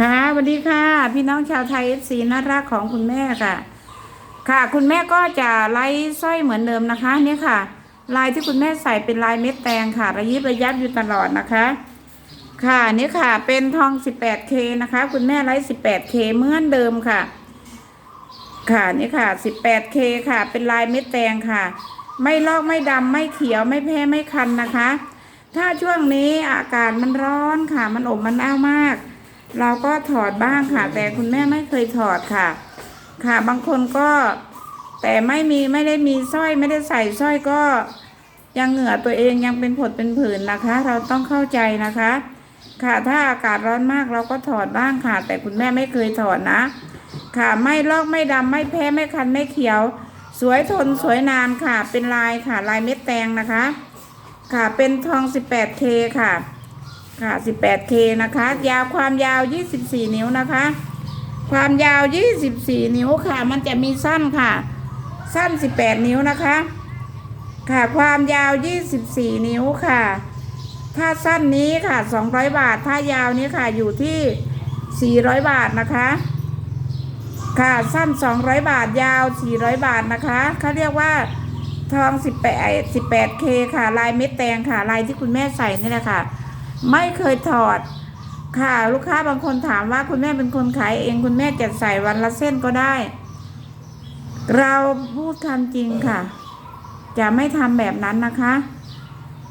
ค่ะสวัสดีค่ะ พี่น้องชาวไทยเอฟซีน่ารักของคุณแม่ค่ะ ค่ะ คุณแม่ก็จะไล่สร้อยเหมือนเดิมนะคะ เนี่ยค่ะ ลายที่คุณแม่ใส่เป็นลายเม็ดแตงค่ะ ระยิบระยับอยู่ตลอดนะคะ ค่ะนี่ค่ะเป็นทอง 18K นะคะ คุณแม่ไล่ 18K เหมือนเดิมค่ะ ค่ะนี่ค่ะ 18K ค่ะ เป็นลายเม็ดแตงค่ะ ไม่ลอกไม่ดำไม่เขียวไม่แพ้ไม่คันนะคะ ถ้าช่วงนี้อากาศมันร้อนค่ะ มันอบมันอ้าวมาก เราก็ถอดบ้างค่ะ แต่คุณแม่ไม่เคยถอดค่ะ ค่ะบางคนก็แต่ไม่มีไม่ได้มีสร้อยไม่ได้ใส่สร้อยก็ยังเหงื่อตัวเองยังเป็นผดเป็นผื่นนะคะ เราต้องเข้าใจนะคะ ค่ะถ้าอากาศร้อนมากเราก็ถอดบ้างค่ะ แต่คุณแม่ไม่เคยถอดนะ ค่ะไม่ลอกไม่ดำไม่แพ้ไม่คันไม่เขียว สวยทนสวยนานค่ะ เป็นลายค่ะลายเม็ดแตงนะคะ ค่ะเป็นทอง 18K ค่ะ ค่ะ 18K นะคะ ยาวความยาว 24 นิ้วนะคะ ความยาว 24 นิ้วค่ะ มันจะมีสั้นค่ะ สั้น 18 นิ้วนะคะ ค่ะความยาว 24 นิ้วค่ะ ถ้าสั้นนี้ค่ะ 200 บาท ถ้ายาวนี้ค่ะอยู่ที่ 400 บาทนะคะ ค่ะสั้น 200 บาทยาว 400 บาทนะคะเขาเรียกว่าทอง 18 18K ค่ะ ลายเม็ดแตงค่ะ ลายที่คุณแม่ใส่นี่แหละค่ะ ไม่เคยถอด ค่ะ ลูกค้าบางคนถามว่าคุณแม่เป็นคนขายเองคุณแม่จะใส่วันละเส้นก็ได้ เราพูดคำจริงค่ะ จะไม่ทำแบบนั้นนะคะ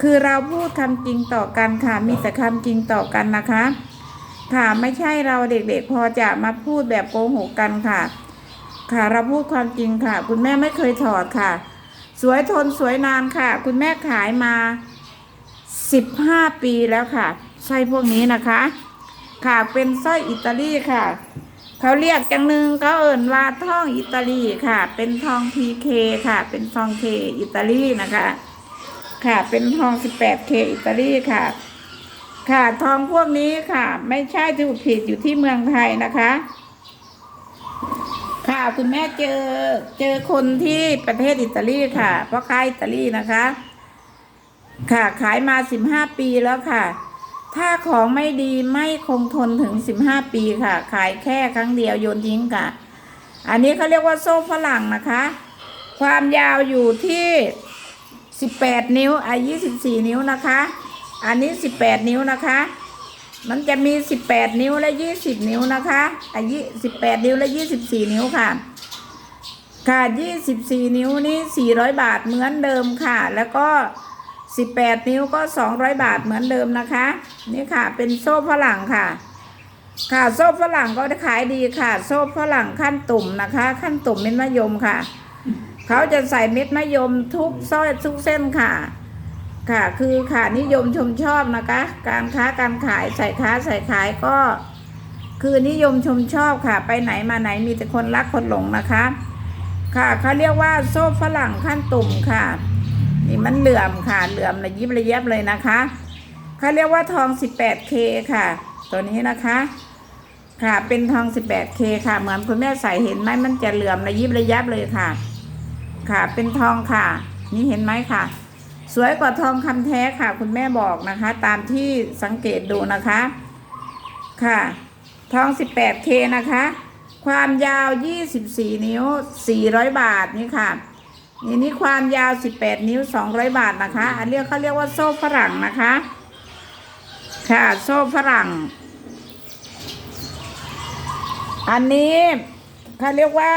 คือเราพูดคำจริงต่อกันค่ะ มีแต่คำจริงต่อกันนะคะ ค่ะไม่ใช่เราเด็กๆ พอจะมาพูดแบบโกหกกันค่ะ ค่ะเราพูดความจริงค่ะ คุณแม่ไม่เคยถอดค่ะ สวยทนสวยนานค่ะ คุณแม่ขายมา สิบห้าปีแล้วค่ะสร้อยพวกนี้นะคะ ค่ะเป็นสร้อยอิตาลีค่ะ เขาเรียกจังหนึ่งเขาเอิ่นว่าทองอิตาลีค่ะ เป็นทองพีเคค่ะ เป็นทองเคอิตาลีนะคะ ค่ะเป็นทองสิบแปดเคอิตาลีค่ะ ค่ะทองพวกนี้ค่ะ ไม่ใช่ถูกผิดอยู่ที่เมืองไทยนะคะค่ะคุณแม่เจอเจอคนที่ประเทศอิตาลีค่ะเพราะขาอิตาลีนะคะ ค่ะ ขายมาสิบห้าปีแล้วค่ะ ถ้าของไม่ดีไม่คงทนถึงสิบห้าปีค่ะ ขายแค่ครั้งเดียวโยนทิ้งค่ะ อันนี้เขาเรียกว่าโซ่ฝรั่งนะคะ ความยาวอยู่ที่สิบแปดนิ้วอะยี่สิบสี่นิ้วนะคะ อันนี้สิบแปดนิ้วนะคะ มันจะมีสิบแปดนิ้วและยี่สิบนิ้วนะคะอายุสิบแปดนิ้วและยี่สิบสี่นิ้วค่ะค่ะยี่สิบสี่นิ้วนี่สี่ร้อยบาทเหมือนเดิมค่ะ แล้วก็ สิบแปดนิ้วก็สองร้อยบาทเหมือนเดิมนะคะ นี่ค่ะ เป็นโซ่ฝรั่งค่ะ ค่ะโซ่ฝรั่งก็ขายดีค่ะ โซ่ฝรั่งขั้นตุ่มนะคะ ขั้นตุ่มเม็ดมะยมค่ะ เขาจะใส่เม็ดมะยมทุกสร้อยทุกเส้นค่ะ ค่ะคือค่ะนิยมชมชอบนะคะ การค้าการขายใส่ค้าใส่ขายก็ คือนิยมชมชอบค่ะ ไปไหนมาไหนมีแต่คนรักคนหลงนะคะ ค่ะเขาเรียกว่าโซ่ฝรั่งขั้นตุ่มค่ะ นี่มันเหลื่อมค่ะเหลื่อมระยิบระยับเลยนะคะเขาเรียกว่าทอง 18K ค่ะ ตัวนี้นะคะค่ะ เป็นทอง 18K ค่ะ เหมือนคุณแม่ใส่เห็นไหมมันจะเหลื่อมระยิบระยับเลยค่ะ ค่ะ เป็นทองค่ะ นี่เห็นไหมค่ะ สวยกว่าทองคำแท้ค่ะ คุณแม่บอกนะคะ ตามที่สังเกตดูนะคะ ค่ะ ทอง 18K นะคะ ความยาว 24 นิ้ว 400 บาทนี่ค่ะ นี่นี่ความยาว 18 นิ้ว 200 บาทนะคะ อันเรียกเขาเรียกว่าโซ่ฝรั่งนะคะ ค่ะ โซ่ฝรั่ง อันนี้เขาเรียกว่า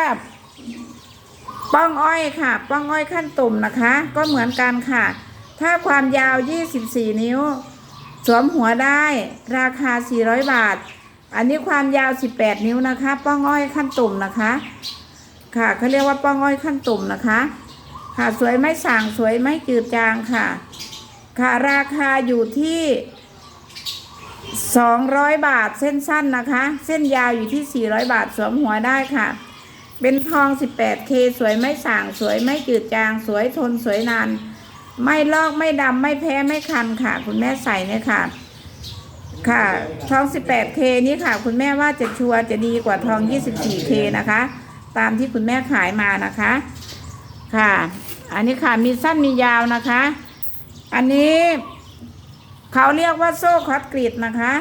ป้องอ้อยค่ะ ป้องอ้อยขั้นตุ่มนะคะ ก็เหมือนกันค่ะ ถ้าความยาว 24 นิ้ว สวมหัวได้ราคา 400 บาท อันนี้ความยาว 18 นิ้วนะคะ ป้องอ้อยขั้นตุ่มนะคะ ค่ะเขาเรียกว่าป้องอ้อยขั้นตุ่มนะคะ ค่ะสวยไม่ส่างสวยไม่จืดจางค่ะ ค่ะราคาอยู่ที่ 200 บาทเส้นสั้นนะคะ เส้นยาวอยู่ที่ 400 บาทสวมหัวได้ค่ะ เป็นทอง 18K สวยไม่ส่างสวยไม่จืดจาง สวยทนสวยนานไม่ลอกไม่ดำไม่แพ้ไม่คันค่ะ คุณแม่ใส่เนี่ยค่ะ ค่ะทอง 18K นี้ค่ะ คุณแม่ว่าจะชัวร์จะดีกว่าทอง 24K นะคะ ตามที่คุณแม่ขายมานะคะ ค่ะ อันนี้ค่ะมีสั้นมียาวนะคะ อันนี้เขาเรียกว่าโซ่คอตกรีดนะคะ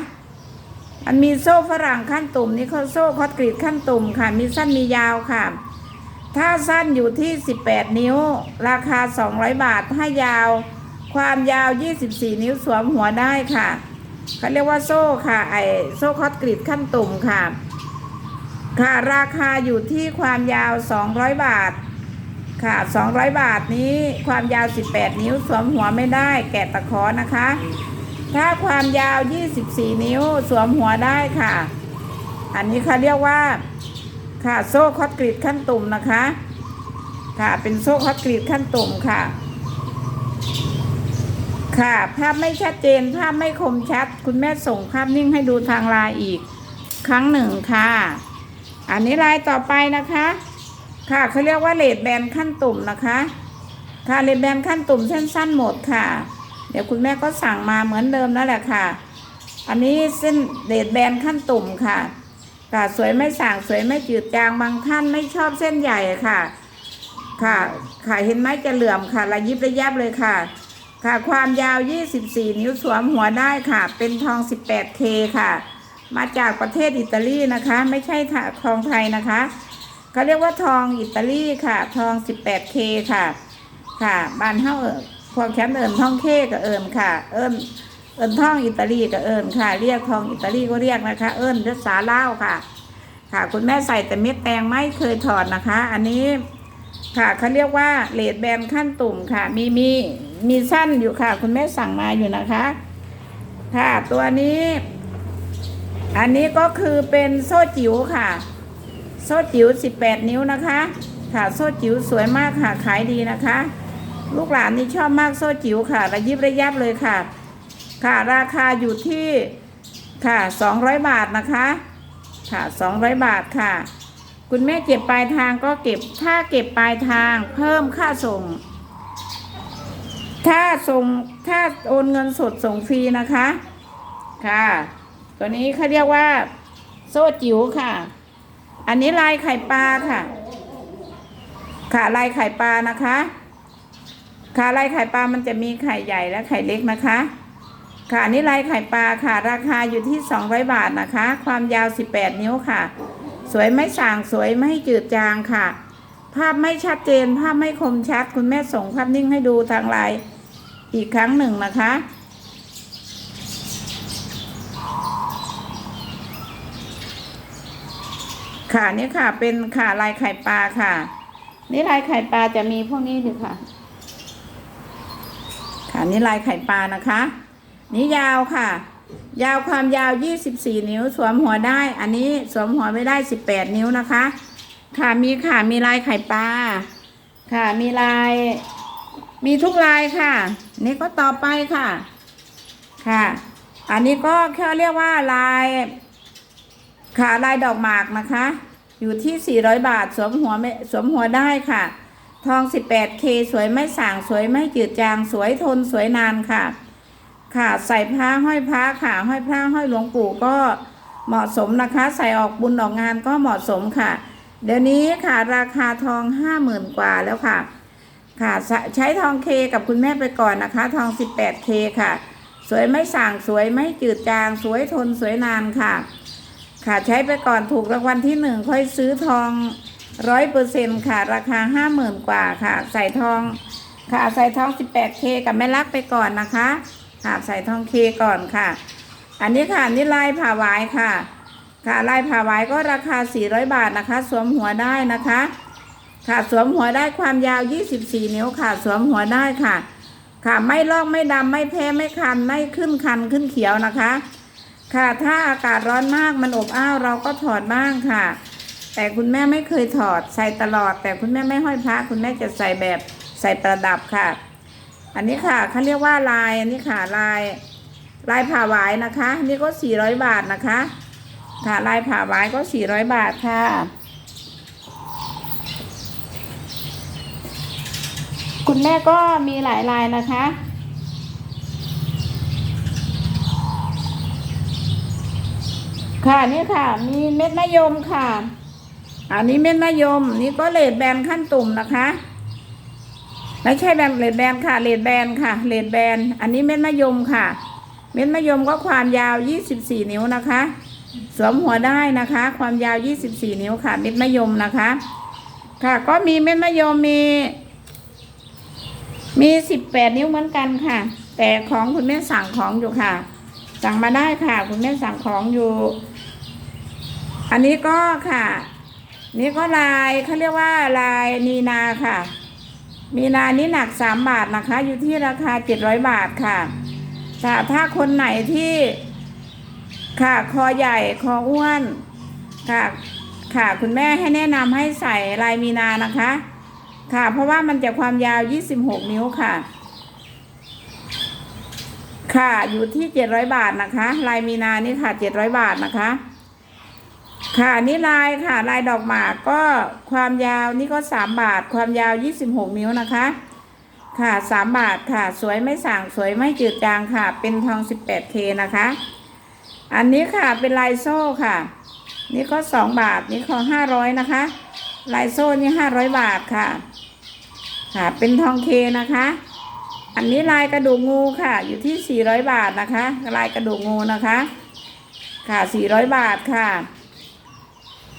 มันมีโซ่ฝรั่งขั้นตุ่มนี่เขาโซ่คอตกรีดขั้นตุ่มค่ะ มีสั้นมียาวค่ะ ถ้าสั้นอยู่ที่ 18 นิ้ว ราคา 200 บาทถ้ายาว ความยาว 24 นิ้วสวมหัวได้ค่ะเขาเรียกว่าโซ่ค่ะ ไอโซ่คอตกรีดขั้นตุ่มค่ะ ค่ะราคาอยู่ที่ความยาว 200 บาท ค่ะ 200 บาทนี้ความยาว 18 นิ้วสวมหัวไม่ได้แกะตะขอนะคะ ถ้าความยาว 24 นิ้วสวมหัวได้ค่ะ อันนี้เขาเรียกว่าค่ะโซ่คอตกรีดขั้นตุ่มนะคะ ค่ะเป็นโซ่คอตกรีดขั้นตุ่มค่ะ ค่ะภาพไม่ชัดเจนภาพไม่คมชัด คุณแม่ส่งภาพนิ่งให้ดูทางไลน์อีก ครั้งหนึ่งค่ะ อันนี้ลายต่อไปนะคะ ค่ะเขาเรียกว่าเลดแบนขั้นตุ่มนะคะ ค่ะเลดแบนขั้นตุ่มเส้นสั้นหมดค่ะ เดี๋ยวคุณแม่ก็สั่งมาเหมือนเดิมนั่นแหละค่ะ อันนี้เส้นเลดแบนขั้นตุ่มค่ะค่ะสวยไม่สั่งสวยไม่จืดจางบางท่านไม่ชอบเส้นใหญ่ค่ะ ค่ะค่ะเห็นไหมจะเหลื่อมค่ะระยิบระยับเลยค่ะ ค่ะความยาว 24 นิ้วสวมหัวได้ค่ะ เป็นทอง 18K ค่ะ มาจากประเทศอิตาลีนะคะ ไม่ใช่ทองไทยนะคะ เขาเรียกว่าทองอิตาลีค่ะ ทอง 18K ค่ะ ค่ะบ้านเฮาพวกแคมเอิญทองเคกับเอิญค่ะ เอิญเอิญทองอิตาลีกับเอิญค่ะ เรียกทองอิตาลีก็เรียกนะคะ เอิญภาษาเลาค่ะ ค่ะคุณแม่ใส่แต่เม็ดแตงไม่เคยถอดนะคะ อันนี้ค่ะเขาเรียกว่าเลดแบนขั้นตุ่มค่ะ มีมีมีสั้นอยู่ค่ะ คุณแม่สั่งมาอยู่นะคะ ค่ะตัวนี้ อันนี้ก็คือเป็นโซ่จิ๋วค่ะ โซ่จิ๋ว18 นิ้วนะคะ ค่ะโซ่จิ๋วสวยมากค่ะขายดีนะคะ ลูกหลานนี่ชอบมากโซ่จิ๋วค่ะระยิบระยับเลยค่ะ ค่ะราคาอยู่ที่ค่ะ 200 บาทนะคะ ค่ะ 200 บาทค่ะ คุณแม่เก็บปลายทางก็เก็บถ้าเก็บปลายทางเพิ่มค่าส่ง ถ้าส่งถ้าโอนเงินสดส่งฟรีนะคะ ค่ะ ตัวนี้เขาเรียกว่า โซ่จิ๋วค่ะ อันนี้ลายไข่ปลาค่ะ ค่ะลายไข่ปลานะคะ ค่ะลายไข่ปลามันจะมีไข่ใหญ่และไข่เล็กนะคะ ค่ะอันนี้ลายไข่ปลาค่ะ ราคาอยู่ที่200บาทนะคะ ความยาว18นิ้วค่ะ สวยไม่ส่างสวยไม่จืดจางค่ะ ภาพไม่ชัดเจนภาพไม่คมชัด คุณแม่ส่งภาพนิ่งให้ดูทางไลน์อีกครั้งหนึ่งนะคะ ค่ะนี่ค่ะ เป็นค่ะลายไข่ปลาค่ะ นี่ลายไข่ปลาจะมีพวกนี้ดูค่ะ ค่ะนี่ลายไข่ปลานะคะ นี่ยาวค่ะ ยาวความยาว24นิ้ว สวมหัวได้ อันนี้สวมหัวไม่ได้18นิ้วนะคะ ค่ะมีค่ะมีลายไข่ปลาค่ะมีลาย มีทุกลายค่ะ นี่ก็ต่อไปค่ะ ค่ะ อันนี้ก็แค่เรียกว่าลาย ค่ะลายดอกหมากนะคะ อยู่ที่ 400 บาทสวมหัวไม่สวมหัวได้ค่ะ ทอง 18K สวยไม่ส่างสวยไม่จืดจางสวยทนสวยนานค่ะ ค่ะใส่พระห้อยพระค่ะ ห้อยพระห้อยหลวงปู่ก็เหมาะสมนะคะ ใส่ออกบุญออกงานก็เหมาะสมค่ะ เดี๋ยวนี้ค่ะราคาทอง 50,000 กว่าแล้วค่ะ ค่ะใช้ใช้ทองเคกับคุณแม่ไปก่อนนะคะ ทอง 18K ค่ะ สวยไม่ส่างสวยไม่จืดจางสวยทนสวยนานค่ะ ค่ะใช้ไปก่อนถูกรางวัลที่หนึ่งค่อยซื้อทองร้อยเปอร์เซ็นค่ะ ราคาห้าหมื่นกว่าค่ะ ใส่ทอง ค่ะใส่ทอง 18K กับแม่ลักไปก่อนนะคะค่ะใส่ทองเคก่อนค่ะ อันนี้ค่ะนี่ลายผ่าวายค่ะ ค่ะลายผ่าวายก็ราคา400บาทนะคะ สวมหัวได้นะคะ ค่ะสวมหัวได้ความยาว24นิ้วค่ะ สวมหัวได้ค่ะ ค่ะไม่ลอกไม่ดำไม่แพ้ไม่คันไม่ขึ้นคันขึ้นเขียวนะคะ ค่ะ ถ้าอากาศร้อนมากมันอบอ้าวเราก็ถอดบ้างค่ะ แต่คุณแม่ไม่เคยถอดใส่ตลอด แต่คุณแม่ไม่ห้อยพระคุณแม่จะใส่แบบใส่ประดับค่ะ อันนี้ค่ะเขาเรียกว่าลายอันนี้ค่ะลายลายผ่าหวายนะคะ นี่ก็400บาทนะคะ ค่ะลายผ่าหวายก็400บาทค่ะ คุณแม่ก็มีหลายลายนะคะ ค่ะนี่ค่ะ มีเม็ดมะยมค่ะ อันนี้เม็ดมะยม นี่ก็เลดแบนขั้นตุ่มนะคะ ไม่ใช่แบนเลดแบนค่ะเลดแบนค่ะเลดแบน อันนี้เม็ดมะยมค่ะ เม็ดมะยมก็ความยาว24นิ้วนะคะ สวมหัวได้นะคะ ความยาว24นิ้วค่ะ เม็ดมะยมนะคะ ค่ะ ก็มีเม็ดมะยมมี มี18นิ้วเหมือนกันค่ะ แต่ของคุณแม่สั่งของอยู่ค่ะสั่งมาได้ค่ะ คุณแม่สั่งของอยู่ อันนี้ก็ค่ะ นี่ก็ลายเขาเรียกว่าลายนีนาค่ะ มีนานี้หนัก3บาทนะคะ อยู่ที่ราคา700บาทค่ะค่ะถ้าคนไหนที่ค่ะคอใหญ่คออ้วนค่ะค่ะคุณแม่ให้แนะนำให้ใส่ลายมีนานะคะ ค่ะ เพราะว่ามันจะความยาว 26 นิ้วค่ะ ค่ะอยู่ที่ 700 บาทนะคะ ลายมีนานี่ค่ะ 700 บาทนะคะ ค่ะนี่ลายค่ะ ลายดอกหมากก็ความยาวนี่ก็3บาท ความยาว26นิ้วนะคะ ค่ะ3บาทค่ะ สวยไม่สั่งสวยไม่จืดจางค่ะ เป็นทอง 18K นะคะ อันนี้ค่ะเป็นลายโซ่ค่ะ นี่ก็2บาทนี่ก็500นะคะ ลายโซ่นี่500บาทค่ะ ค่ะ เป็นทองเคนะคะ อันนี้ลายกระดูกงูค่ะ อยู่ที่400บาทนะคะ ลายกระดูกงูนะคะ ค่ะ400บาทค่ะ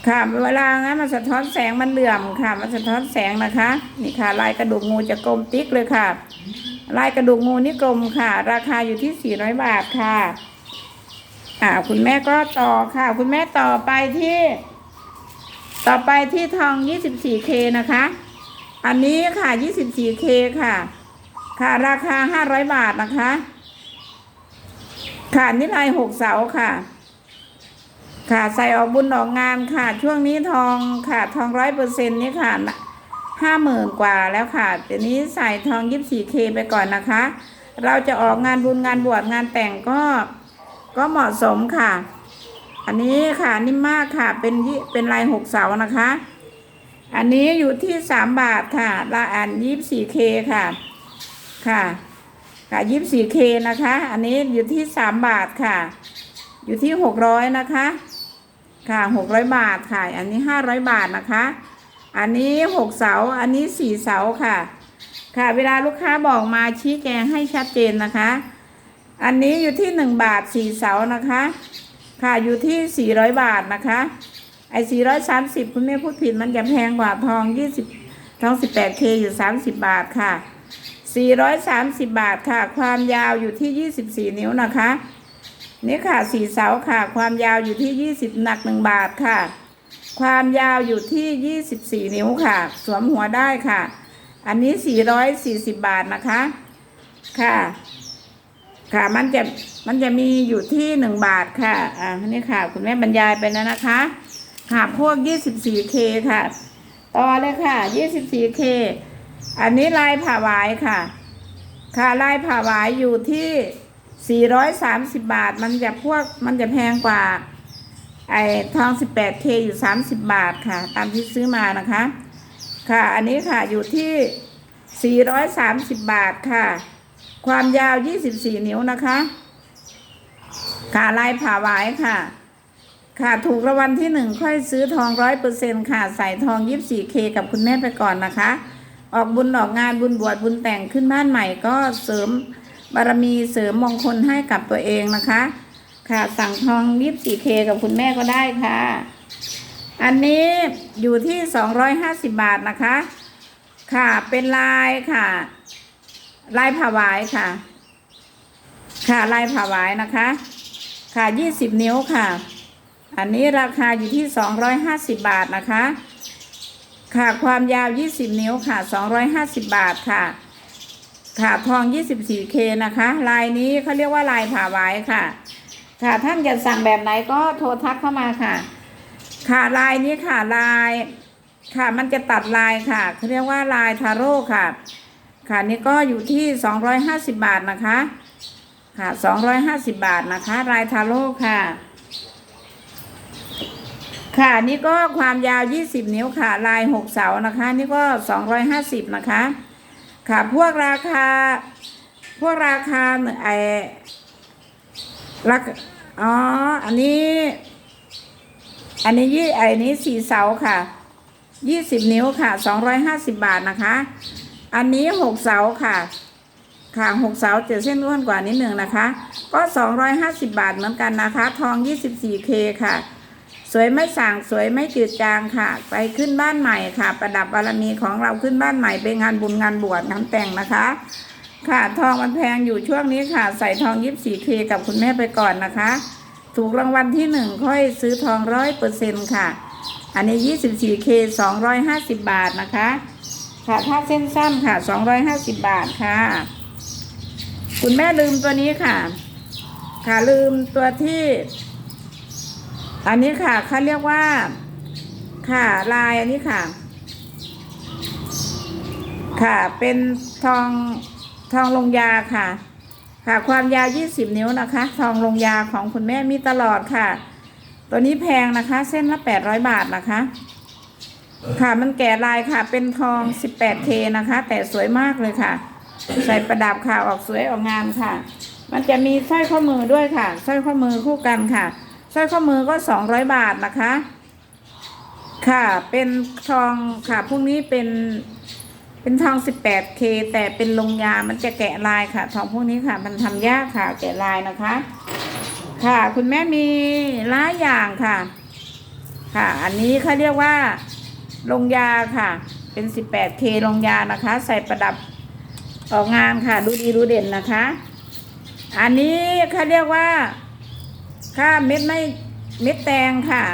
ค่ะเวลางั้นมันสะท้อนแสงมันเหลื่อมค่ะ มันสะท้อนแสงนะคะ นี่ค่ะ ลายกระดูกงูจะกลมติ๊กเลยค่ะ ลายกระดูกงูนี่กลมค่ะ ราคาอยู่ที่ 400 บาทค่ะอ่าคุณแม่ก็ต่อค่ะ คุณแม่ต่อไปที่ ต่อไปที่ทอง 24K นะคะ อันนี้ค่ะ 24K ค่ะ ค่ะ ราคา 500 บาทนะคะ ค่ะนี่ลายหกเสาค่ะ ค่ะใส่ออกบุญออกงานค่ะ ช่วงนี้ทองค่ะ ทองร้อยเปอร์เซ็นต์นี่ค่ะห้าหมื่นกว่าแล้วค่ะเดี๋ยวนี้ใส่ทองยี่สิบสี่เคไปก่อนนะคะ เราจะออกงานบุญงานบวชงานแต่งก็ก็เหมาะสมค่ะ อันนี้ค่ะนิ่มมากค่ะ เป็นยี่เป็นลายหกเสานะคะ อันนี้อยู่ที่สามบาทค่ะละอันยี่สิบสี่เคค่ะค่ะค่ะยี่สี่เคนะคะ อันนี้อยู่ที่สามบาทค่ะ อยู่ที่หกร้อยนะคะ ค่ะหกร้อยบาทค่ะ อันนี้ห้าร้อยบาทนะคะ อันนี้หกเสา อันนี้สี่เสาค่ะ ค่ะ เวลาลูกค้าบอกมาชี้แจงให้ชัดเจนนะคะ อันนี้อยู่ที่หนึ่งบาทสี่เสานะคะ ค่ะอยู่ที่สี่ร้อยบาทนะคะไอ้สี่ร้อยสามสิบคุณแม่พูดผิดมันจะแพงกว่าทองยี่สิบทองสิบแปดเคอยู่สามสิบบาทค่ะสี่ร้อยสามสิบบาทค่ะ ความยาวอยู่ที่ยี่สิบสี่นิ้วนะคะ นี่ค่ะสีเสาค่ะ ความยาวอยู่ที่ยี่สิบหนักหนึ่งบาทค่ะ ความยาวอยู่ที่ยี่สิบสี่นิ้วค่ะ สวมหัวได้ค่ะ อันนี้สี่ร้อยสี่สิบบาทนะคะ ค่ะ ค่ะมันจะมันจะมีอยู่ที่หนึ่งบาทค่ะ อ่านี่ค่ะ คุณแม่บรรยายไปแล้วนะคะ ค่ะพวกยี่สิบสี่เคค่ะ ต่อเลยค่ะยี่สิบสี่เคอันนี้ลายผ่าหวายค่ะ ค่ะลายผ่าหวายอยู่ที่ 430บาท มันจะพวกมันจะแพงกว่า ไอ้ทอง 18K อยู่30บาทค่ะ ตามที่ซื้อมานะคะ ค่ะอันนี้ค่ะอยู่ที่430บาทค่ะ ความยาว24นิ้วนะคะค่ะลายผ่าหวายค่ะ ค่ะถูกรางวัลที่หนึ่งค่อยซื้อทองร้อยเปอร์เซ็นค่ะ ใส่ทอง 24K กับคุณแม่ไปก่อนนะคะ ออกบุญออกงานบุญบวชบุญแต่งขึ้นบ้านใหม่ก็เสริม บารมีเสริมมงคลให้กับตัวเองนะคะ ค่ะสั่งทองยีบสี่เคกับคุณแม่ก็ได้ค่ะ อันนี้อยู่ที่สองร้อยห้าสิบบาทนะคะ ค่ะเป็นลายค่ะ ลายผ่าหวายค่ะ ค่ะลายผ่าหวายนะคะ ค่ะยี่สิบนิ้วค่ะ อันนี้ราคาอยู่ที่สองร้อยห้าสิบบาทนะคะ ค่ะความยาวยี่สิบนิ้วค่ะสองร้อยห้าสิบบาทค่ะ ค่ะทอง 24K นะคะ ลายนี้เขาเรียกว่าลายผ่าไว้ค่ะค่ะท่านจะสั่งแบบไหนก็โทรทักเข้ามาค่ะ ค่ะลายนี้ค่ะลาย ค่ะมันจะตัดลายค่ะเขาเรียกว่าลายทาโร่ค่ะ ค่ะนี่ก็อยู่ที่ 250 บาทนะคะ ค่ะ 250 บาทนะคะ ลายทาโร่ค่ะ ค่ะนี่ก็ความยาว 20 นิ้วค่ะ ลาย 6 เสานะคะ นี่ก็ 250 นะคะ ค่ะพวกราคา พวกราคาไอราคาอ๋อ อันนี้ อันนี้ยี่ไอนี้สี่เสาค่ะยี่สิบนิ้วค่ะสองร้อยห้าสิบบาทนะคะ อันนี้หกเสาค่ะ ค่ะหกเสาเจ็ดเส้นอ้วนกว่านิดหนึ่งนะคะ ก็250บาทเหมือนกันนะคะ ทอง 24K ค่ะ สวยไม่สั่งสวยไม่จืดจางค่ะ ไปขึ้นบ้านใหม่ค่ะ ประดับบารมีของเราขึ้นบ้านใหม่เป็นงานบุญงานบวชงานแต่งนะคะ ค่ะทองมันแพงอยู่ช่วงนี้ค่ะ ใส่ทอง 24K กับคุณแม่ไปก่อนนะคะ ถูกรางวัลที่หนึ่งค่อยซื้อทองร้อยเปอร์เซ็นต์ค่ะ อันนี้ 24K 250บบาทนะคะ ค่ะถ้าเส้นสั้นค่ะ250บาทค่ะ คุณแม่ลืมตัวนี้ค่ะ ค่ะลืมตัวที่ อันนี้ค่ะเขาเรียกว่า ค่ะลายอันนี้ค่ะ ค่ะเป็นทองทองลงยาค่ะ ค่ะความยาว 20 นิ้วนะคะ ทองลงยาของคุณแม่มีตลอดค่ะ ตัวนี้แพงนะคะ เส้นละ 800 บาทนะคะ ค่ะมันแก่ลายค่ะ เป็นทอง 18K นะคะ แต่สวยมากเลยค่ะ ใส่ประดับค่ะออกสวยออกงามค่ะ มันจะมีสร้อยข้อมือด้วยค่ะสร้อยข้อมือคู่กันค่ะ สร้อยข้อมือก็200บาทนะคะ ค่ะเป็นทองค่ะพวกนี้เป็นเป็นทอง 18K แต่เป็นลงยา มันจะแกะลายค่ะ ทองพวกนี้ค่ะ มันทำยากค่ะ แกะลายนะคะ ค่ะ คุณแม่มีหลายอย่างค่ะ ค่ะ อันนี้เขาเรียกว่า ลงยาค่ะ เป็น 18K ลงยานะคะ ใส่ประดับออกงานค่ะ ดูดีดูเด่นนะคะ อันนี้เขาเรียกว่า ค่าเม็ดไม่เม็ดแตงค่ะ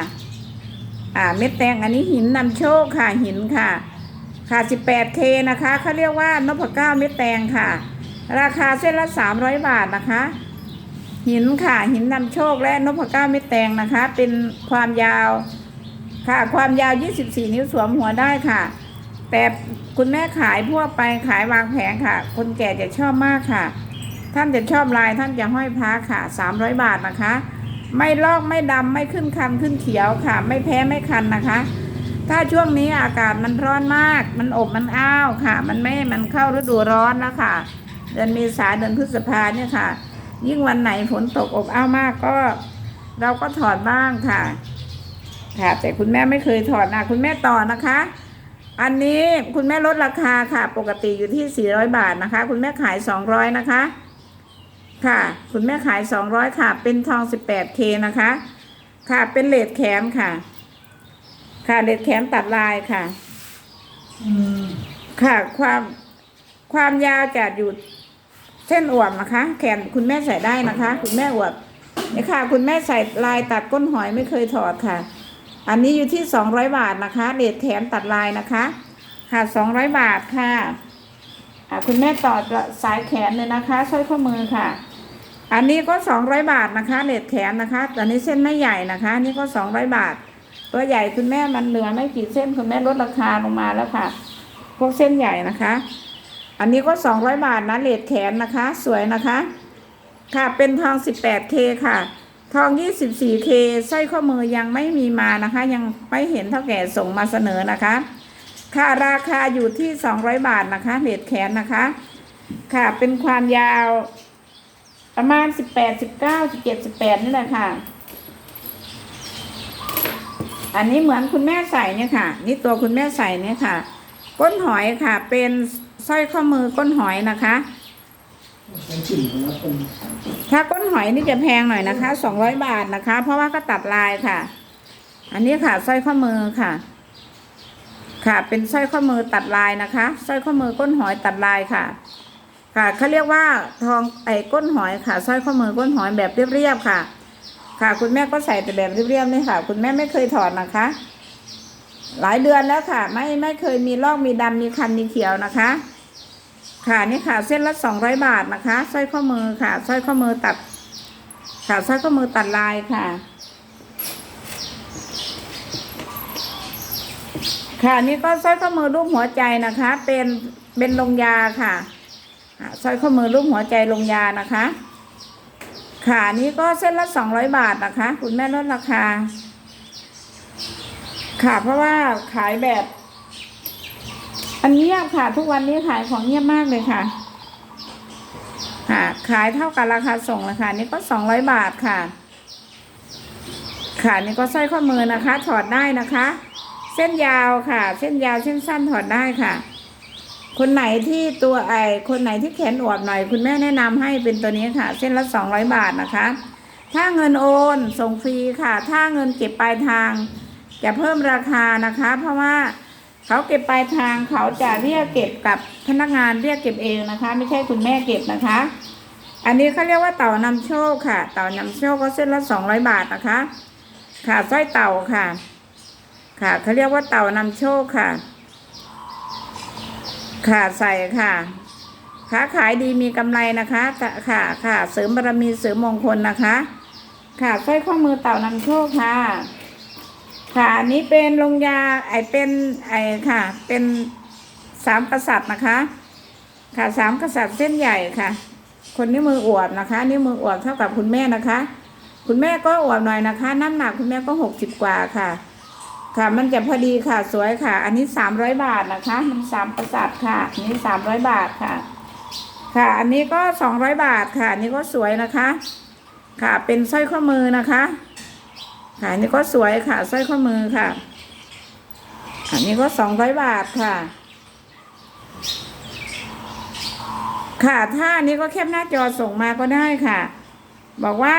อ่า เม็ดแตงอันนี้หินนำโชคค่ะ หินค่ะ ค่ะ 18K นะคะเขาเรียกว่านพเก้าเม็ดแตงค่ะ ราคาเส้นละ300บาทนะคะ หินค่ะ หินนำโชคและนพเก้าเม็ดแตงนะคะ เป็นความยาวค่ะ ความยาว24นิ้วสวมหัวได้ค่ะ แต่คุณแม่ขายพวกไปขายวางแผงค่ะ คนแก่จะชอบมากค่ะ ท่านจะชอบลายท่านจะห้อยพระค่ะ300บาทนะคะ ไม่ลอกไม่ดำไม่ขึ้นคันขึ้นเขียวค่ะ ไม่แพ้ไม่คันนะคะ ถ้าช่วงนี้อากาศมันร้อนมาก มันอบมันอ้าวค่ะ มันไม่มันเข้าฤดูร้อนแล้วค่ะ เดือนเมษาเดือนพฤษภาเนี่ยค่ะ ยิ่งวันไหนฝนตกอบอ้าวมากก็ เราก็ถอดบ้างค่ะ ค่ะ แต่คุณแม่ไม่เคยถอดนะคุณแม่ต่อนะคะ อันนี้คุณแม่ลดราคาค่ะ ปกติอยู่ที่ 400 บาทนะคะ คุณแม่ขาย 200 นะคะ ค่ะ คุณแม่ขาย200ค่ะ เป็นทอง 18K นะคะ ค่ะ เป็นเลดแขนค่ะ ค่ะเลดแขนตัดลายค่ะ ค่ะ ความความยาวจะอยู่เส้นอวบนะคะ แขนคุณแม่ใส่ได้นะคะ คุณแม่อวบนี่ค่ะ คุณแม่ใส่ลายตัดก้นหอยไม่เคยถอดค่ะ อันนี้อยู่ที่200บาทนะคะเลดแขนตัดลายนะคะ ค่ะ200บาทค่ะอะคุณแม่ต่อสายแขนเลยนะคะสร้อยข้อมือค่ะ อันนี้ก็200บาทนะคะเลดแขนนะคะอันนี้เส้นไม่ใหญ่นะคะนี่ก็200บาท ตัวใหญ่คุณแม่มันเหลือไม่กี่เส้นคุณแม่ลดราคาลงมาแล้วค่ะ พวกเส้นใหญ่นะคะ อันนี้ก็200บาทนะเลดแขนนะคะ สวยนะคะ ค่ะเป็นทอง 18K ค่ะ ทอง 24K สร้อยข้อมือยังไม่มีมานะคะ ยังไม่เห็นเท่าแก่ส่งมาเสนอนะคะ ค่ะราคาอยู่ที่200บาทนะคะเลดแขนนะคะ ค่ะเป็นความยาว ประมาณ18 19 17 18นี่แหละค่ะ อันนี้เหมือนคุณแม่ใส่เนี่ยค่ะ นี่ตัวคุณแม่ใส่เนี่ยค่ะ ก้นหอยค่ะ เป็นสร้อยข้อมือก้นหอยนะคะถ้าก้นหอยนี่จะแพงหน่อยนะคะสองร้อยบาทนะคะ เพราะว่าก็ตัดลายค่ะ อันนี้ค่ะสร้อยข้อมือค่ะ ค่ะเป็นสร้อยข้อมือตัดลายนะคะสร้อยข้อมือก้นหอยตัดลายค่ะ ค่ะเขาเรียกว่าทองไอ้ก้นหอยค่ะสร้อยข้อมือก้นหอยแบบเรียบๆค่ะ ค่ะ คุณแม่ก็ใส่แต่แบบเรียบๆนี่ค่ะ คุณแม่ไม่เคยถอดนะคะ หลายเดือนแล้วค่ะ ไม่ไม่เคยมีลอกมีดำมีคันมีเขียวนะคะ ค่ะนี่ค่ะ เส้นละสองร้อยบาทนะคะสร้อยข้อมือค่ะสร้อยข้อมือตัด ค่ะสร้อยข้อมือตัดลายค่ะค่ะนี่ก็สร้อยข้อมือรูปหัวใจนะคะ เป็นเป็นลงยาค่ะ สร้อยข้อมือรูปหัวใจลงยานะคะค่ะนี่ก็เส้นละสองร้อยบาทนะคะ คุณแม่ลดราคา ค่ะเพราะว่าขายแบบ อันเงียบค่ะ ทุกวันนี้ขายของเงียบมากเลยค่ะ ค่ะ ขายเท่ากับราคาส่งเลยค่ะนี่ก็สองร้อยบาทค่ะ ค่ะนี่ก็สร้อยข้อมือนะคะ ถอดได้นะคะ เส้นยาวค่ะ เส้นยาวเส้นสั้นถอดได้ค่ะ คนไหนที่ตัวไอคนไหนที่แขนอวบหน่อย คุณแม่แนะนำให้เป็นตัวนี้ค่ะ เส้นละสองร้อยบาทนะคะ ถ้าเงินโอนส่งฟรีค่ะ ถ้าเงินเก็บปลายทาง จะเพิ่มราคานะคะ เพราะว่าเขาเก็บปลายทางเขาจะเรียกเก็บกับพนักงานเรียกเก็บเองนะคะ ไม่ใช่คุณแม่เก็บนะคะ อันนี้เขาเรียกว่าเต่านำโชคค่ะ เต่านำโชคก็เส้นละสองร้อยบาทนะคะ ค่ะสร้อยเต่าค่ะ ค่ะเขาเรียกว่าเต่านำโชคค่ะ ค่ะใส่ค่ะค้าขายดีมีกำไรนะคะค่ะค่ะ เสริมบารมีเสริมมงคลนะคะ ค่ะสร้อยข้อมือเต่านำโชคค่ะ ค่ะอันนี้เป็นลงยาไอเป็นไอค่ะ เป็นสามกษัตริย์นะคะ ค่ะสามกษัตริย์เส้นใหญ่ค่ะ คนนิ้วมืออวบนะคะนิ้วมืออวบเท่ากับคุณแม่นะคะ คุณแม่ก็อวบหน่อยนะคะ น้ำหนักคุณแม่ก็หกสิบกว่าค่ะ ค่ะมันจะพอดีค่ะสวยค่ะ อันนี้สามร้อยบาทนะคะมันสามกษัตริย์ค่ะอันนี้สามร้อยบาทค่ะ ค่ะ อันนี้ก็สองร้อยบาทค่ะ อันนี้ก็สวยนะคะ ค่ะเป็นสร้อยข้อมือนะคะ ค่ะอันนี้ก็สวยค่ะสร้อยข้อมือค่ะ อันนี้ก็สองร้อยบาทค่ะ ค่ะถ้าอันนี้ก็แคปหน้าจอส่งมาก็ได้ค่ะ บอกว่า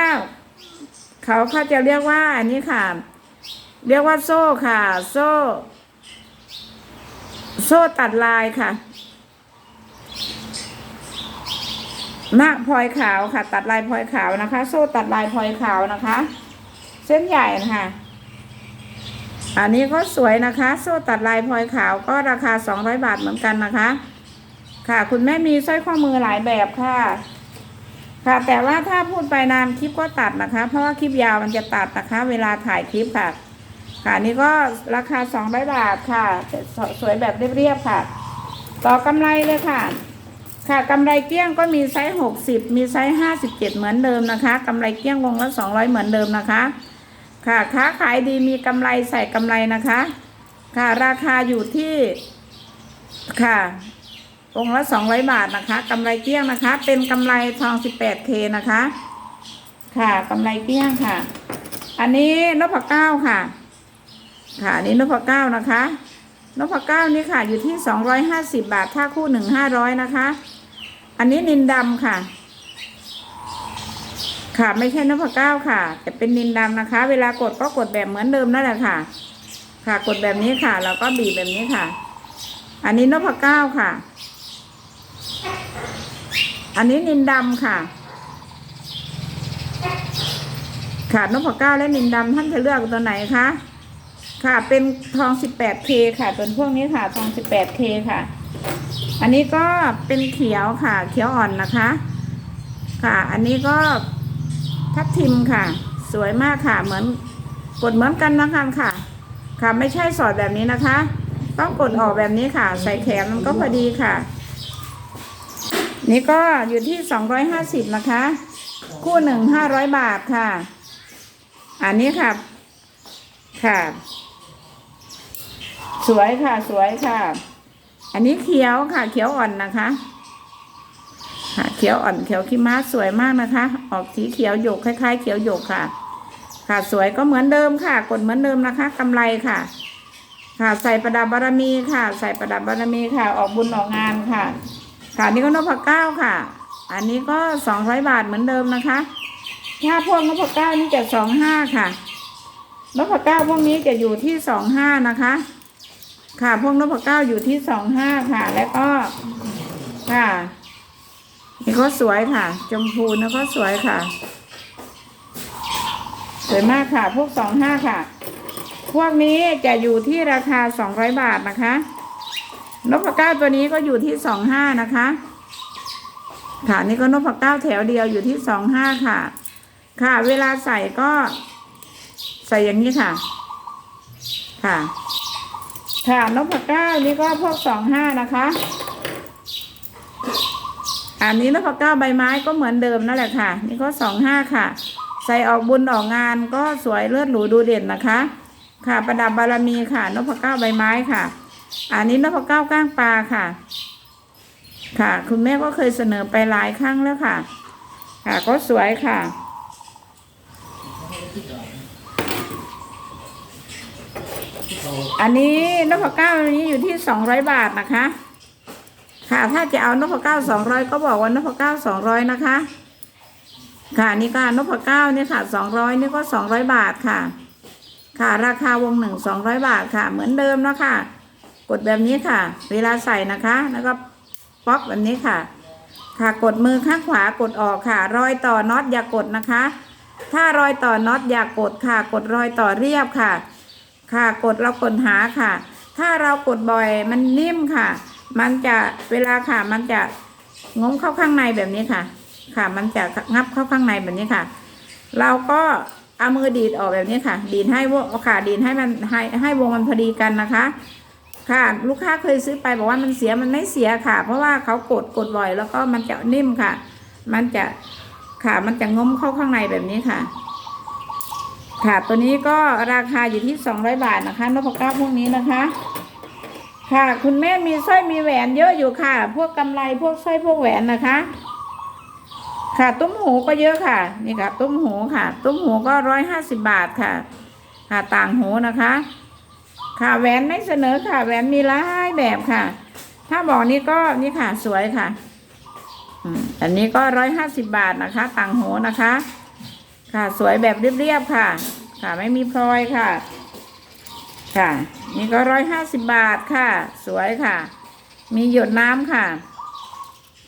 เขาเขาจะเรียกว่าอันนี้ค่ะ เรียกว่าโซ่ค่ะ โซ่ โซ่ตัดลายค่ะหน้าพลอยขาวค่ะ ตัดลายพลอยขาวนะคะ โซ่ตัดลายพลอยขาวนะคะ เส้นใหญ่นะคะอันนี้ก็สวยนะคะ โซ่ตัดลายพลอยขาวก็ราคาสองร้อยบาทเหมือนกันนะคะ ค่ะ คุณแม่มีสร้อยข้อมือหลายแบบค่ะ ค่ะ แต่ว่าถ้าพูดไปนานคลิปก็ตัดนะคะ เพราะว่าคลิปยาวมันจะตัดนะคะ เวลาถ่ายคลิปค่ะ ค่ะนี่ก็ราคาสองร้อยบาทค่ะสสวยแบบเรียบๆค่ะ ต่อกำไรเลยค่ะ ค่ะกำไรเกี้ยงก็มีไซส์หกสิบมีไซส์ห้าสิบเจ็ดเหมือนเดิมนะคะกำไรเกี้ยงวงละสองร้อยเหมือนเดิมนะคะ ค่ะค้าขายดีมีกำไรใส่กำไรนะคะ ค่ะราคาอยู่ที่ค่ะองละสองร้อยบาทนะคะกำไรเกี้ยงนะคะ เป็นกำไรทองสิบแปดเคนะคะ ค่ะกำไรเกี้ยงค่ะ อันนี้นพเก้าค่ะ ค่ะอันนี้นพเก้านะคะนพเก้านี่ค่ะ อยู่ที่สองร้อยห้าสิบาท ถ้าคู่หนึ่งห้าร้อยนะคะ อันนี้นินดำค่ะ ค่ะไม่ใช่นพเก้าค่ะ แต่เป็นนินดำนะคะ เวลากดก็กดแบบเหมือนเดิมนั่นแหละค่ะ ค่ะกดแบบนี้ค่ะ แล้วก็บีบแบบนี้ค่ะ อันนี้นพเก้าค่ะ อันนี้นินดำค่ะค่ะนพเก้าและนินดำท่านจะเลือกตัวไหนคะ ค่ะเป็นทอง 18K ค่ะตัวพวกนี้ค่ะทอง 18K ค่ะ อันนี้ก็เป็นเขียวค่ะ เขียวอ่อนนะคะ ค่ะ อันนี้ก็ทับทิมค่ะ สวยมากค่ะเหมือนกดเหมือนกันนะคะค่ะ ค่ะไม่ใช่สอดแบบนี้นะคะ ต้องกดออกแบบนี้ค่ะ ใส่แขนมันก็พอดีค่ะ นี่ก็อยู่ที่ 250 นะคะ คู่หนึ่ง500 บาทค่ะ อันนี้ค่ะค่ะ สวยค่ะสวยค่ะ อันนี้เขียวค่ะ เขียวอ่อนนะคะ ค่ะเขียวอ่อนเขียวขี้ม้าสวยมากนะคะ ออกสีเขียวหยกคล้ายๆ เขียวหยกค่ะ ค่ะสวยก็เหมือนเดิมค่ะ กดเหมือนเดิมนะคะกำไรค่ะ ค่ะใส่ประดับบารมีค่ะ ใส่ประดับบารมีค่ะ ออกบุญออกงานค่ะ ค่ะนนี้ก็นพเก้าค่ะ อันนี้ก็สองร้อยบาทเหมือนเดิมนะคะ ถ้าพวกนพเก้านี่จะสองห้าค่ะนพเก้าพวกนี้จะอยู่ที่สองห้านะคะ ค่ะพวกนพเก้าอยู่ที่สองห้าค่ะ แล้วก็ค่ะนี่ก็สวยค่ะ จมพูนะก็สวยค่ะ สวยมากค่ะ พวกสองห้าค่ะ พวกนี้จะอยู่ที่ราคาสองร้อยบาทนะคะนพเก้าตัวนี้ก็อยู่ที่สองห้านะคะ ค่ะนี่ก็นพเก้าแถวเดียวอยู่ที่สองห้าค่ะ ค่ะ เวลาใส่ก็ใส่อย่างนี้ค่ะ ค่ะ ค่ะนพเก้านี่ก็พวกสองห้านะคะอันนี้นพเก้าใบไม้ก็เหมือนเดิมนั่นแหละค่ะ นี่ก็สองห้าค่ะ ใส่ออกบุญออกงานก็สวยเลือดหรูดูเด่นนะคะ ค่ะประดับบารมีค่ะนพเก้าใบไม้ค่ะ อันนี้นพเก้าก้างปลาค่ะ ค่ะ คุณแม่ก็เคยเสนอไปหลายครั้งแล้วค่ะ ค่ะก็สวยค่ะ อันนี้นพเก้าอันนี้อยู่ที่สองร้อยบาทนะคะ ค่ะถ้าจะเอานพเก้าสองร้อยก็บอกว่านพเก้าสองร้อยนะคะ ค่ะนี่ก็นพเก้าเนี่ยค่ะสองร้อยนี่ก็สองร้อยบาทค่ะ ค่ะราคาวงหนึ่งสองร้อยบาทค่ะ เหมือนเดิมเนาะค่ะ กดแบบนี้ค่ะ เวลาใส่นะคะ แล้วก็ป๊อกแบบนี้ค่ะ ค่ะกดมือข้างขวากดออกค่ะ รอยต่อน็อตอย่ากดนะคะ ถ้ารอยต่อน็อตอย่ากดค่ะ กดรอยต่อเรียบค่ะ ค่ะ กดเรากดหาค่ะ ถ้าเรากดบ่อยมันนิ่มค่ะ มันจะเวลาค่ะ มันจะงมเข้าข้างในแบบนี้ค่ะ ค่ะ มันจะงับเข้าข้างในแบบนี้ค่ะ เราก็เอามือดีดออกแบบนี้ค่ะ ดีดให้วงค่ะ ดีดให้มันให้ให้วงมันพอดีกันนะคะ ค่ะ ลูกค้าเคยซื้อไปบอกว่ามันเสียมันไม่เสียค่ะ เพราะว่าเขากดกดบ่อยแล้วก็มันจะนิ่มค่ะ มันจะค่ะ มันจะงมเข้าข้างในแบบนี้ค่ะ ค่ะ ตัวนี้ก็ราคาอยู่ที่ 200 บาทนะคะนพก้าพวกนี้นะคะ ค่ะ คุณแม่มีสร้อยมีแหวนเยอะอยู่ค่ะ พวกกำไรพวกสร้อยพวกแหวนนะคะ ค่ะตุ้มหูก็เยอะค่ะ นี่ค่ะ ตุ้มหูค่ะ ตุ้มหูก็ร้อยห้าสิบบาทค่ะ ค่ะต่างหูนะคะ ค่ะแหวนไม่เสนอค่ะ แหวนมีหลายแบบค่ะ ถ้าบอกนี่ก็นี่ค่ะสวยค่ะอันนี้ก็ร้อยห้าสิบบาทนะคะ ต่างหูนะคะ ค่ะ สวยแบบเรียบๆค่ะ ค่ะไม่มีพลอยค่ะ ค่ะ นี่ก็ร้อยห้าสิบบาทค่ะ สวยค่ะ มีหยดน้ำค่ะ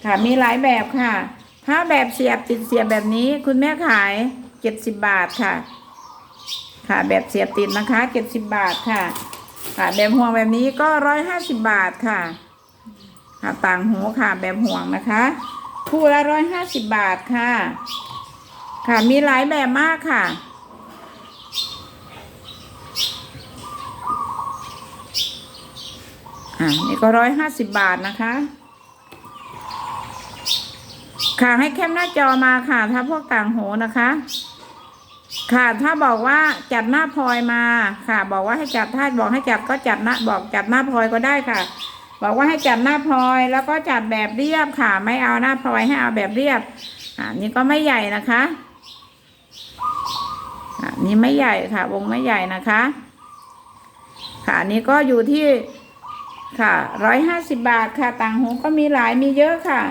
ค่ะมีหลายแบบค่ะ ถ้าแบบเสียบติดเสียบแบบนี้คุณแม่ขายเจ็ดสิบบาทค่ะ ค่ะแบบเสียบติดนะคะเจ็ดสิบบาทค่ะ ค่ะแบบห่วงแบบนี้ก็ร้อยห้าสิบบาทค่ะ ค่ะต่างหูค่ะแบบห่วงนะคะ คู่ละร้อยห้าสิบบาทค่ะ ค่ะมีหลายแบบมากค่ะ อ่านี่ก็ร้อยห้าสิบบาทนะคะ ค่ะให้แคปหน้าจอมาค่ะ ถ้าพวกต่างหูนะคะ ค่ะถ้าบอกว่าจัดหน้าพลอยมาค่ะ บอกว่าให้จัดถ้าบอกให้จัดก็จัดหน้าบอกจัดหน้าพลอยก็ได้ค่ะ บอกว่าให้จัดหน้าพลอยแล้วก็จัดแบบเรียบค่ะ ไม่เอาหน้าพลอยให้เอาแบบเรียบอ่านี่ก็ไม่ใหญ่นะคะ นี่ไม่ใหญ่ค่ะ วงไม่ใหญ่นะคะ ค่ะอันนี้ก็อยู่ที่ค่ะร้อยห้าสิบบาทค่ะ ต่างหูก็มีหลายมีเยอะค่ะ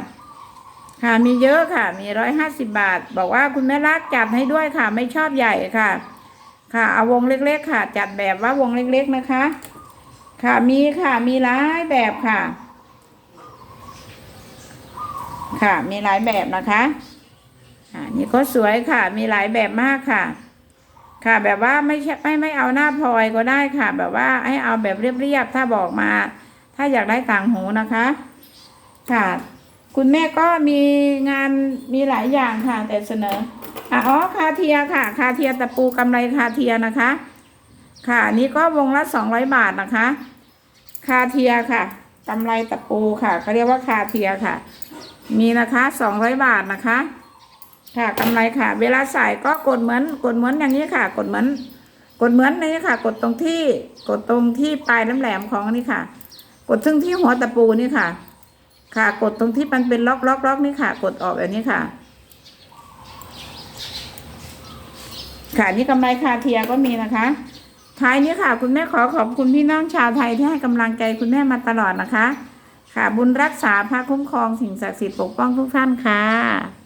ค่ะมีเยอะค่ะ มีร้อยห้าสิบบาท บอกว่าคุณแม่รักจัดให้ด้วยค่ะ ไม่ชอบใหญ่ค่ะ ค่ะเอาวงเล็กๆค่ะ จัดแบบว่าวงเล็กๆนะคะ ค่ะมีค่ะมีหลายแบบค่ะ ค่ะมีหลายแบบนะคะ อ่านี่ก็สวยค่ะ มีหลายแบบมากค่ะ ค่ะแบบว่าไม่ใช่ไม่ไม่เอาหน้าพลอยก็ได้ค่ะ แบบว่าให้เอาแบบเรียบๆถ้าบอกมา ถ้าอยากได้ต่างหูนะคะ ค่ะ คุณแม่ก็มีงานมีหลายอย่างค่ะ แต่เสนออ๋อคาเทียค่ะ คาเทียตะปูกำไรคาเทียนะคะ ค่ะอันนี้ก็วงละสองร้อยบาทนะคะ คาเทียค่ะกำไรตะปูค่ะเขาเรียกว่าคาเทียค่ะ มีนะคะสองร้อยบาทนะคะ ค่ะกำไรค่ะ เวลาใส่ก็กดเหมือนกดเหมือนอย่างนี้ค่ะ กดเหมือน กดเหมือนนี้ค่ะ กดตรงที่กดตรงที่ปลายแหลมๆของนี่ค่ะ กดซึ่งที่หัวตะปูนี่ค่ะ ค่ะ กดตรงที่มันเป็นล็อกล็อกล็อกนี่ค่ะ กดออกแบบนี้ค่ะ ค่ะนี่กำไรคาเทียก็มีนะคะ ท้ายนี้ค่ะ คุณแม่ขอขอบคุณพี่น้องชาวไทยที่ให้กำลังใจคุณแม่มาตลอดนะคะ ค่ะ บุญรักษาพระคุ้มครองสิ่งศักดิ์สิทธิ์ปกป้องทุกท่านค่ะ